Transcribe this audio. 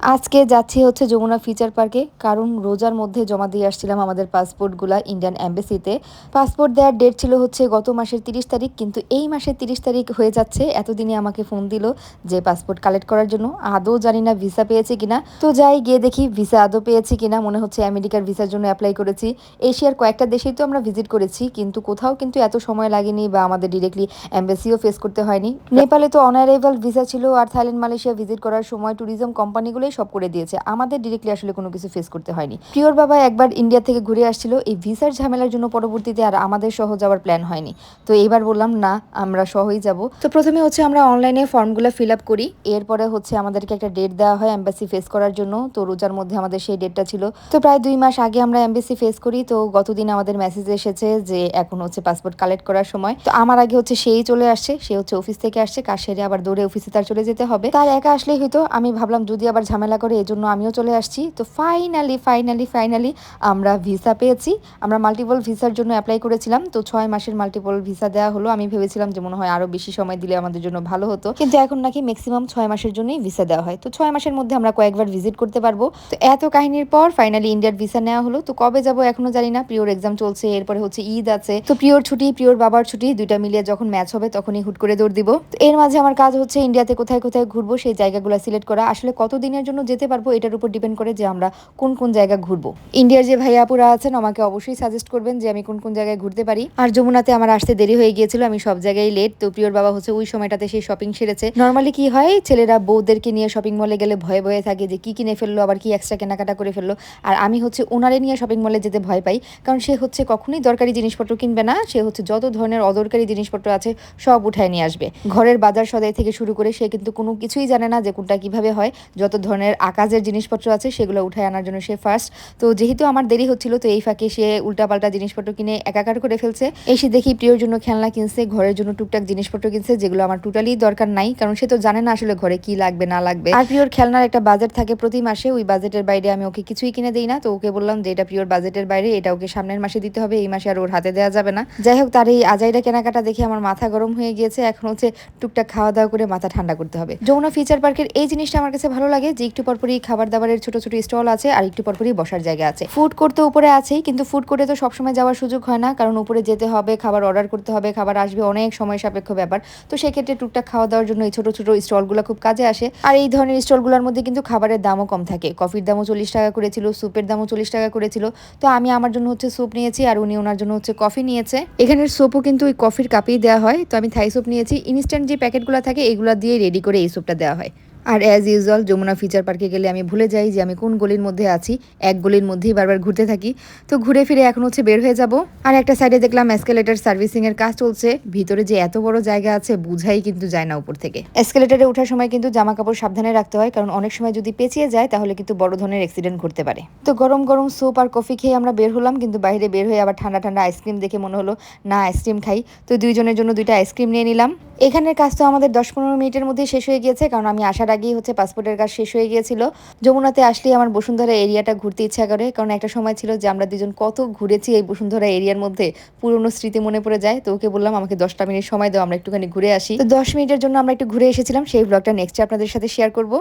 আজকে যাচ্ছি হচ্ছে যমুনা ফিচার পার্কে, কারণ রোজার মধ্যে জমা দিয়ে আসছিলাম আমাদের পাসপোর্টগুলা ইন্ডিয়ান অ্যাম্বাসিতে পাসপোর্ট দেওয়ার ডেট ছিল হচ্ছে গত মাসের তিরিশ তারিখ, কিন্তু এই মাসের তিরিশ তারিখ হয়ে যাচ্ছে এতদিনে আমাকে ফোন দিল যে পাসপোর্ট কালেক্ট করার জন্য। আদৌ জানি না ভিসা পেয়েছি কিনা। তো যাই গিয়ে দেখি ভিসা আদৌ পেয়েছি কিনা, মনে হচ্ছে আমেরিকার ভিসার জন্য অ্যাপ্লাই করেছি। এশিয়ার কয়েকটা দেশেই তো আমরা ভিজিট করেছি, কিন্তু কোথাও কিন্তু এত সময় লাগেনি বা আমাদের ডিরেক্টলি অ্যাম্বাসিও ফেস করতে হয়নি। নেপালে তো অনারাইভাল ভিসা ছিল, আর থাইল্যান্ড, মালয়েশিয়া ভিজিট করার সময় ট্যুরিজম কোম্পানিগুলোই সব করে দিয়েছে। আমাদের ডিরেক্টলি আসলে কোনো কিছু ফেস করতে হয়নি। প্রিয়র বাবা একবার ইন্ডিয়া থেকে ঘুরে আসছিল, এই ভিসার ঝামেলার জন্য পরবর্তীতে আর আমাদের সহ যাওয়ার প্ল্যান হয়নি। তো এইবার বললাম, না, আমরা সহই যাব। তো প্রথমে হচ্ছে আমরা অনলাইনে ফর্মগুলো ফিল আপ করি। এরপরে হচ্ছে আমাদেরকে একটা ডেট দেওয়া হয় এম্বাসি ফেস করার জন্য। তো রোজার মধ্যে আমাদের সেই ডেটটা ছিল। তো প্রায় দুই মাস আগে আমরা এম্বাসি ফেস করি। তো গতদিন আমাদের মেসেজ এসেছে যে এখন হচ্ছে পাসপোর্ট কালেক্ট করার সময়। তো আমার আগে হচ্ছে সেই চলে আসছে, সে হচ্ছে অফিস থেকে আসছে। কাজ সেরে আবার দৌড়ে অফিসে তার চলে যেতে হবে। তার একা আসলেই হয়তো আমি ভাবলাম, যদি আবার ঝামেলা করে, এজন্য আমিও চলে আসছি। তো ফাইনালি ফাইনালি ফাইনালি আমরা ভিসা পেয়েছি। আমরা মাল্টিপল ভিসার জন্য অ্যাপ্লাই করেছিলাম। তো ছয় মাসের মাল্টিপল ভিসা দেওয়া হলো। আমি ভেবেছিলাম যে মনে হয় আরও বেশি সময় দিলে আমাদের জন্য ভালো হতো। কিন্তু এখন নাকি ম্যাক্সিমাম ছয় মাসের জন্যই ভিসা দেওয়া হয়। তো ছয় মাসের মধ্যে আমরা কয়েকবার ভিজিট করতে পারব। তো এত কাহিনীর পর ফাইনালি ইন্ডিয়ার ভিসা নেওয়া হলো। তো কবে যাব এখনও জানি না। প্রিয়র এক্সাম চলছে, এরপরে হচ্ছে ঈদ আছে। তো প্রিয়র ছুটি প্রিয়র বাবার ছুটি, দুইটা মিলিয়ে যখন ম্যাচ হবে তখনই হুট করে দৌড় দিব। তো এর মাঝে আমার কাজ হচ্ছে ইন্ডিয়াতে কোথায় কোথায় ঘুরবো, সেই জায়গাগুলো সিলেক্ট করা। আসলে কত দিনের জন্য যেতে পারব, এটার উপর ডিপেন্ড করে যে আমরা কোন কোন জায়গা ঘুরবো। ইন্ডিয়ার যে ভাইয়া আপুরা আছেন, আমাকে অবশ্যই সাজেস্ট করবেন যে আমি কোন কোন জায়গায় ঘুরতে পারি। আর যমুনাতে আমার আসতে দেরি হয়ে গিয়েছিল, আমি সব জায়গায় লেট তো প্রিয়র বাবা হচ্ছে ওই সময়টাতে সেই শপিং সেরেছে। নর্মালি কি হয়, ছেলেরা বউদেরকে নিয়ে শপিং মলে গেলে ভয়ে ভয়ে থাকে যে কি কিনে ফেলল, আবার কি এক্সট্রা কেনাকাটা করে ফেলল। আর আমি হচ্ছে ওনারে নিয়ে শপিং মলে যেতে ভয় পাই, কারণ সে হচ্ছে কখনোই দরকারি জিনিসপত্র কিনবে না। সে হচ্ছে যত ধরনের অদরকারি জিনিসপত্র আছে, সব উঠায় নিয়ে আসবে। ঘরের বাজার সদাই থেকে শুরু করে সে কিন্তু কোনো কিছুই জানে না যে কোনটা কীভাবে হয়, যত ধরনের আকাশের জিনিসপত্র আছে, সেগুলো উঠায় আনার জন্য সে ফার্স্ট তো যেহেতু আমার দেরি হচ্ছিল, তো এই ফাঁকে সে উল্টাপাল্টা জিনিসপত্র কিনে একাকার করে ফেলছে। এসে দেখি প্রিয়র জন্য খেলনা কিনছে, ঘরের জন্য টুকটাক জিনিসপত্র কিনছে, যেগুলো আমার টোটালি দরকার নাই, কারণ সে তো জানে না আসলে ঘরে কি লাগবে, না লাগবে। আর প্রিয়র খেলনার একটা বাজেট থাকে প্রতি মাসে, ওই বাজেটের বাইরে আমি ওকে কিছুই কিনে দিই না, তো ওকে বললাম যে এটা প্রিয়র বাজেটের বাইরে, এটা ওকে সামনের মাসে দিতে হবে, এই মাসে আর ওর হাতে দেওয়া যাবে না। যাই হোক, তার এই আজাইরা কেনাকাটা দেখে আমার মাথা গরম হয়ে গিয়েছে, এখন হচ্ছে টুকটাক খাওয়া দাওয়া করে মাথা ঠান্ডা করতে হবে। যমুনা ফিচার পার্কের এই জিনিসটা আমার কাছে ভালো লাগে, যে একটু পরপরই খাবার দাবারের ছোট ছোট স্টল আছে আর একটু পরপরই বসার জায়গা আছে। ফুড কোর্ট তো উপরে আছেই, কিন্তু ফুড কোর্টে তো সবসময় যাওয়ার সুযোগ হয় না, কারণ উপরে যেতে হবে, খাবার অর্ডার করতে হবে, খাবার আসবে অনেক সময় সাপেক্ষ ব্যাপার। তো সেক্ষেত্রে টুকটাক খাওয়া দাওয়ার জন্য এই ছোট ছোট স্টলগুলো খুব কাজে আসে। আর এই ধরনের স্টলগুলোর মধ্যে কিন্তু খাবারের দামও কম থাকে। কফির দামও চল্লিশ টাকা করেছিল, স্যুপের দামও চল্লিশ টাকা করেছিল। তো আমি আমার জন্য হচ্ছে স্যুপ নিয়েছি আর উনি ওনার জন্য হচ্ছে কফি নিয়েছে। এখানের স্যুপও কিন্তু ওই কফির কাপেই দেওয়া হয়। তো আমি থাই স্যুপ নিয়েছি। ইনস্ট্যান্ট যে প্যাকেটগুলো থাকে, এগুলো দিয়ে রেডি করে এই স্যুপটা দেওয়া হয়। আর অ্যাজ ইউজুয়াল যমুনা ফিচার পার্কে গেলে আমি ভুলে যাই যে আমি কোন গলির মধ্যে আছি। এক গলির মধ্যেই বারবার ঘুরতে থাকি। তো ঘুরে ফিরে এখন হচ্ছে বের হয়ে যাব। আর একটা সাইডে দেখলাম এসকেলেটার সার্ভিসিং এর কাজ চলছে। ভিতরে যে এত বড় জায়গা আছে, বুঝাই কিন্তু যায় না উপর থেকে। এসকেলেটারে ওঠার সময় কিন্তু জামা কাপড় সাবধানে রাখতে হয়। কারণ অনেক সময় যদি পেঁচিয়ে যায়, তাহলে কিন্তু বড় ধরনের অ্যাক্সিডেন্ট ঘটতে পারে। তো গরম গরম স্যুপ আর কফি খেয়ে আমরা বের হলাম। কিন্তু বাইরে বের হয়ে আবার ঠান্ডা ঠান্ডা আইসক্রিম দেখে মনে হলো, না আইসক্রিম খাই। তো দুইজনের জন্য দুইটা আইসক্রিম নিয়ে নিলাম। এখানের কাজ তো আমাদের দশ পনেরো মিনিটের মধ্যে শেষ হয়ে গিয়েছে, কারণ আমি আসার আগেই হচ্ছে পাসপোর্টের কাজ শেষ হয়ে গিয়েছিল। যমুনাতে আসলেই আমার বসুন্ধরা এরিয়াটা ঘুরতে ইচ্ছা করে, কারণ একটা সময় ছিল যে আমরা দুজন কত ঘুরেছি এই বসুন্ধরা এরিয়ার মধ্যে, পুরনো স্মৃতি মনে পড়ে যায়। তো ওকে বললাম, আমাকে দশটা মিনিট সময় দাও, আমরা একটুখানি ঘুরে আসি। তো দশ মিনিটের জন্য আমরা একটু ঘুরে এসেছিলাম, সেই ব্লগটা নেক্সটে আপনাদের সাথে শেয়ার করব।